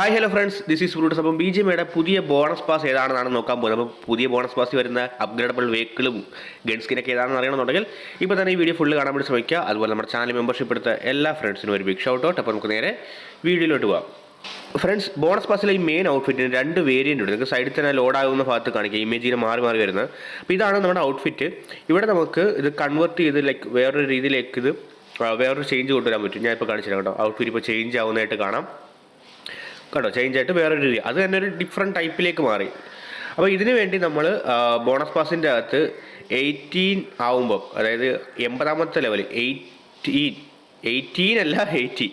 Hi hello friends this is fruits appam B G എമ്മയുടെ പുതിയ bonus pass ഏതാണെന്നാണ് നോക്കാൻ പോകുന്നത്? അപ്പോൾ പുതിയ ബോണസ് പാസ് വരുന്ന അപ്ഗ്രേഡബിൾ വെഹിക്കിളും ഗൺസ്കിനൊക്കെ ഏതാണെന്ന് അറിയണമെന്നുണ്ടെങ്കിൽ ഇപ്പോൾ തന്നെ ഈ വീഡിയോ ഫുള്ള് കാണാൻ വേണ്ടി ശ്രമിക്കുക. അതുപോലെ നമ്മുടെ ചാനൽ മെമ്പർഷിപ്പ് എടുത്ത എല്ലാ ഫ്രണ്ട്സിനും ഒരു ബിഗ് ഷൗട്ട് ഔട്ട് അപ്പോൾ നമുക്ക് നേരെ വീഡിയോയിലോട്ട് പോകാം ഫ്രണ്ട്സ് ബോണസ് പാസിലെ ഈ മെയിൻ ഔട്ട്ഫിറ്റിന് രണ്ട് വേരിയന്റ് ഉണ്ട്. നിങ്ങൾക്ക് സൈഡിൽ തന്നെ ലോഡാകുന്ന ഭാഗത്ത് കാണിക്കുക ഇമേജിന് മാറി മാറി വരുന്നത്. അപ്പോൾ ഇതാണ് നമ്മുടെ ഔട്ട്ഫിറ്റ് ഇവിടെ നമുക്ക് ഇത് കൺവേർട്ട് ചെയ്ത് ലൈക്ക് വേറൊരു രീതിയിലേക്ക് ഇത് വേറൊരു ചേഞ്ച് കൊണ്ടുവരാൻ പറ്റും. ഞാൻ ഇപ്പോൾ കാണിച്ചു കേട്ടോ. ഔട്ട്ഫിറ്റ് ഇപ്പോൾ ചേഞ്ച് ആവുന്നതായിട്ട് കാണാം. കേട്ടോ ചേഞ്ച് ആയിട്ട് വേറൊരു രീതി. അത് തന്നെ ഒരു ഡിഫറെന്റ് ടൈപ്പിലേക്ക് മാറി. അപ്പോൾ ഇതിനു വേണ്ടി നമ്മൾ ബോണസ് പാസിന്റെ അകത്ത് എയ്റ്റീൻ ആവുമ്പം അതായത് എൺപതാമത്തെ ലെവൽ എയ്റ്റീൻ എയ്റ്റീൻ അല്ല എയ്റ്റി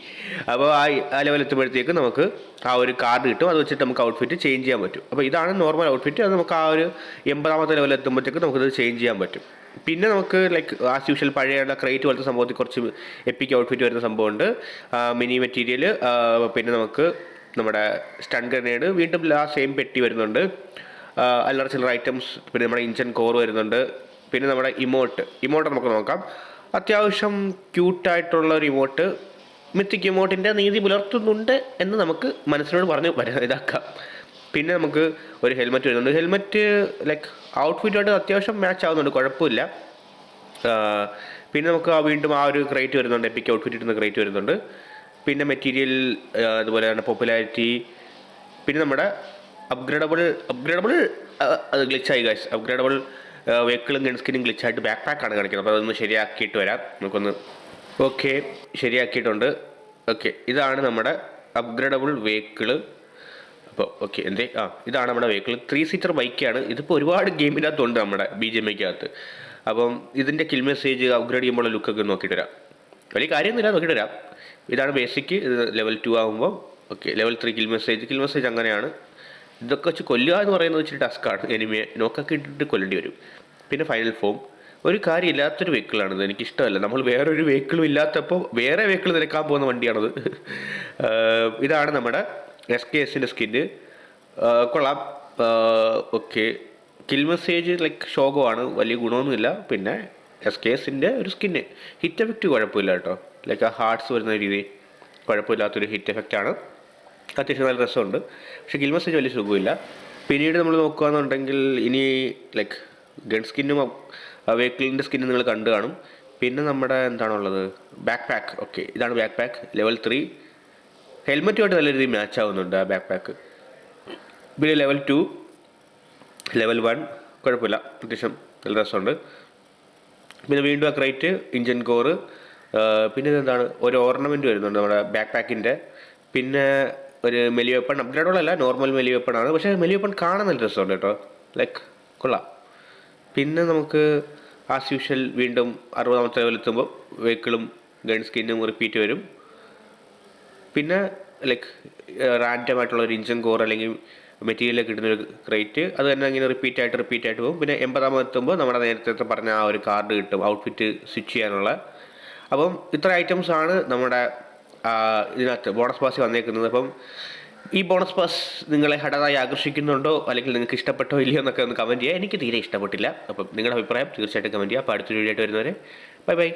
അപ്പോൾ ആ ആ ലെവൽ എത്തുമ്പോഴത്തേക്ക് നമുക്ക് ആ ഒരു കാർഡ് കിട്ടും. അത് വെച്ചിട്ട് നമുക്ക് ഔട്ട്ഫിറ്റ് ചേഞ്ച് ചെയ്യാൻ പറ്റും. അപ്പോൾ ഇതാണ് നോർമൽ ഔട്ട്ഫിറ്റ് അത് നമുക്ക് ആ ഒരു എൺപതാമത്തെ ലെവൽ എത്തുമ്പോഴത്തേക്ക് നമുക്കത് ചേഞ്ച് ചെയ്യാൻ പറ്റും. പിന്നെ നമുക്ക് ലൈക്ക് ആസ് യൂഷ്വൽ പഴയ ക്രേറ്റ് പോലത്തെ സംഭവത്തിൽ കുറച്ച് എപ്പിക് ഔട്ട്ഫിറ്റ് വരുന്ന സംഭവമുണ്ട്. മിനി മെറ്റീരിയൽ പിന്നെ നമുക്ക് നമ്മുടെ സ്റ്റൺ ഗ്രനേഡ് വീണ്ടും ആ സെയിം പെട്ടി വരുന്നുണ്ട്. അല്ലറ ചില്ലറ ഐറ്റംസ് പിന്നെ നമ്മുടെ ഇഞ്ചൻ കോർ വരുന്നുണ്ട്. പിന്നെ നമ്മുടെ ഇമോട്ട് ഇമോട്ട് നമുക്ക് നോക്കാം. അത്യാവശ്യം ക്യൂട്ടായിട്ടുള്ള ഒരു ഇമോട്ട് മിത്തിക് ഇമോട്ടിന്റെ നീതി പുലർത്തുന്നുണ്ട് എന്ന് നമുക്ക് മനസ്സിനോട് പറഞ്ഞ് ഇതാക്കാം. പിന്നെ നമുക്ക് ഒരു ഹെൽമെറ്റ് വരുന്നുണ്ട്. ഹെൽമെറ്റ് ലൈക്ക് ഔട്ട്ഫിറ്റുമായിട്ട് അത്യാവശ്യം മാച്ച് ആവുന്നുണ്ട്. കുഴപ്പമില്ല. പിന്നെ നമുക്ക് ആ വീണ്ടും ആ ഒരു ക്രേറ്റ് വരുന്നുണ്ട്. എപ്പിക്ക് ഔട്ട്ഫിറ്റ് ഇടുന്ന ക്രേറ്റ് വരുന്നുണ്ട്. പിന്നെ മെറ്റീരിയൽ അതുപോലെ തന്നെ പോപ്പുലാരിറ്റി പിന്നെ നമ്മുടെ അപ്ഗ്രേഡബിൾ അപ്ഗ്രേഡബിൾ അത് ഗ്ലിച്ചായി ഗൈസ് അപ്ഗ്രേഡബിൾ വെഹിക്കിളും ഗൺസ്കിനും ഗ്ലിച്ചായിട്ട് ബാക്ക് പാക്കാണ് കാണിക്കുന്നത്. അപ്പോൾ അതൊന്ന് ശരിയാക്കിയിട്ട് വരാം. നമുക്കൊന്ന് ഓക്കെ ശരിയാക്കിയിട്ടുണ്ട്. ഓക്കെ ഇതാണ് നമ്മുടെ അപ്ഗ്രേഡബിൾ വെഹിക്കിൾ അപ്പോൾ ഓക്കെ എന്തേ? ആ ഇതാണ് നമ്മുടെ വെഹിക്കിൾ ത്രീ സീറ്റർ ബൈക്കാണ് ഇതിപ്പോൾ ഒരുപാട് ഗെയിമിനകത്തുണ്ട് നമ്മുടെ ബി ജെ എമ്മയ്ക്കകത്ത് അപ്പം ഇതിന്റെ കിൽ മെസ്സേജ് അപ്ഗ്രേഡ് ചെയ്യുമ്പോൾ ലുക്കൊക്കെ നോക്കിയിട്ട് വരാം. വലിയ കാര്യമൊന്നുമില്ല നോക്കിയിട്ട് വരാം. ഇതാണ് ബേസിക് ഇത് ലെവൽ ടു ആകുമ്പോൾ okay level three kill message kill message അങ്ങനെയാണ്. ഇതൊക്കെ വെച്ച് കൊല്ലുക എന്ന് പറയുന്നത് വെച്ചിട്ട് ടാസ്ക്കാണ് എനിമിയെ നോക്കൊക്കെ ഇട്ടിട്ട് കൊല്ലേണ്ടി വരും. പിന്നെ ഫൈനൽ ഫോം ഒരു കാര്യമില്ലാത്തൊരു വെഹിക്കിളാണിത് എനിക്കിഷ്ടമല്ല. നമ്മൾ വേറൊരു വെഹിക്കിളും ഇല്ലാത്തപ്പോൾ വേറെ വെഹിക്കിൾ നിരക്കാൻ പോകുന്ന വണ്ടിയാണത്. ഇതാണ് നമ്മുടെ എസ് കെ എസിന്റെ സ്കിന്ന് കൊള്ളാം. ഓക്കെ കിൽ മെസ്സേജ് ലൈക്ക് ശോകമാണ്. വലിയ ഗുണമൊന്നുമില്ല. പിന്നെ എസ് കെ എസിന്റെ ഒരു സ്കിന്ന് ഹിറ്റ് എഫക്റ്റ് കുഴപ്പമില്ല കേട്ടോ. ലൈക്ക് ആ ഹാർട്സ് വരുന്ന രീതി കുഴപ്പമില്ലാത്തൊരു ഹിറ്റ് എഫക്റ്റാണ് അത്യാവശ്യം നല്ല രസമുണ്ട്. പക്ഷേ ഗിൽമസ് മെസ്സേജ് വലിയ സുഖമില്ല. പിന്നീട് നമ്മൾ നോക്കുകയാണെന്നുണ്ടെങ്കിൽ ഇനി ലൈക്ക് ഗൺ സ്കിന്നും വെഹിക്കിളിന്റെ സ്കിന്നും നിങ്ങൾ കണ്ടു കാണും. പിന്നെ നമ്മുടെ എന്താണുള്ളത്? ബാക്ക് പാക്ക് ഓക്കെ ഇതാണ് ബാക്ക് പാക്ക് ലെവൽ ത്രീ ഹെൽമെറ്റുമായിട്ട് നല്ല രീതിയിൽ മാച്ച് ആവുന്നുണ്ട് ആ ബാക്ക് പാക്ക് പിന്നെ ലെവൽ ടു ലെവൽ വൺ കുഴപ്പമില്ല. അത്യാവശ്യം നല്ല രസമുണ്ട്. പിന്നെ വീണ്ടും ആ ക്രൈറ്റ് ഇഞ്ചൻ കോറ് പിന്നെ ഇതെന്താണ്? ഒരു ഓർണമെന്റ് വരുന്നുണ്ട് നമ്മുടെ ബാക്ക് പാക്കിന്റെ പിന്നെ ഒരു മെലി വെപ്പൺ അപ്ഗ്രേഡുകളല്ല നോർമൽ മെലി വെപ്പണാണ് പക്ഷേ മെലി വെപ്പൺ കാണാൻ നല്ല രസമുണ്ട് കേട്ടോ. ലൈക്ക് കൊള്ളാം. പിന്നെ നമുക്ക് ആസ് യൂഷ്വൽ വീണ്ടും അറുപതാമത്തെ ലെവലെത്തുമ്പോൾ വെഹിക്കിളും ഗൺ സ്കിന്നും റിപ്പീറ്റ് വരും. പിന്നെ ലൈക്ക് റാൻഡമായിട്ടുള്ള ഒരു ഇഞ്ചൻ കോർ അല്ലെങ്കിൽ മെറ്റീരിയലൊക്കെ കിട്ടുന്ന ഒരു റേറ്റ് അത് തന്നെ ഇങ്ങനെ റിപ്പീറ്റ് ആയിട്ട് റിപ്പീറ്റ് ആയിട്ട് പോകും. പിന്നെ എൺപതാമത് എത്തുമ്പോൾ നമ്മുടെ നേരത്തെ പറഞ്ഞ ആ ഒരു കാർഡ് കിട്ടും ഔട്ട്ഫിറ്റ് സ്വിച്ച് ചെയ്യാനുള്ള. അപ്പം ഇത്ര ഐറ്റംസ് ആണ് നമ്മുടെ ഇതിനകത്ത് ബോണസ് പാസ് വന്നേക്കുന്നത്. അപ്പം ഈ ബോണസ് പാസ് നിങ്ങളെ ഹഠതായി ആകർഷിക്കുന്നുണ്ടോ? അല്ലെങ്കിൽ നിങ്ങൾക്ക് ഇഷ്ടപ്പെട്ടോ ഇല്ലയോ എന്നൊക്കെ ഒന്ന് കമന്റ് ചെയ്യുക എനിക്ക് തീരെ ഇഷ്ടപ്പെട്ടില്ല. അപ്പം നിങ്ങളുടെ അഭിപ്രായം തീർച്ചയായിട്ടും കമന്റ് ചെയ്യുക അപ്പോൾ അടുത്തൊരു വീഡിയോ ആയിട്ട് വരുന്നവരെ ബൈ ബൈ